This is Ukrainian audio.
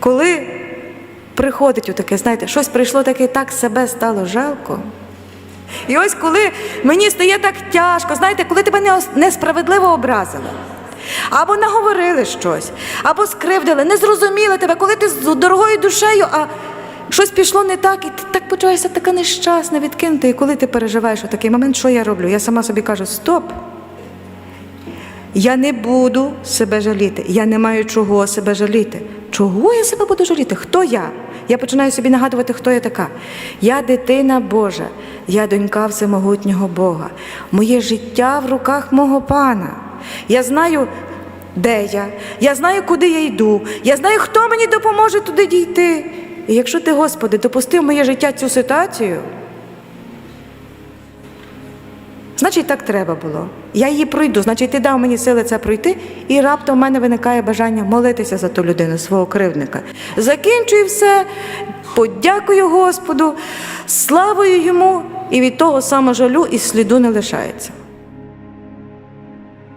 коли приходить у таке, знаєте, щось прийшло таке, так себе стало жалко. І ось коли мені стає так тяжко, знаєте, коли тебе несправедливо образили, або наговорили щось, або скривдили, не зрозуміли тебе, коли ти з дорогою душею, а щось пішло не так, і ти так почуваєшся така нещасна, відкинута. І коли ти переживаєш у такий момент, що я роблю? Я сама собі кажу: стоп. Я не буду себе жаліти. Я не маю чого себе жаліти. Чого я себе буду жаліти? Хто я? Я починаю собі нагадувати, хто я така. Я дитина Божа, я донька всемогутнього Бога. Моє життя в руках мого пана. Я знаю, де я, я знаю, куди я йду, я знаю, хто мені допоможе туди дійти. І якщо ти, Господи, допустив моє життя цю ситуацію, Значить, так треба було. Я її пройду, значить, ти дав мені сили це пройти, і раптом в мене виникає бажання молитися за ту людину, свого кривдника. Закінчую все, подякую Господу, славою йому, і від того самого жалю і сліду не лишається.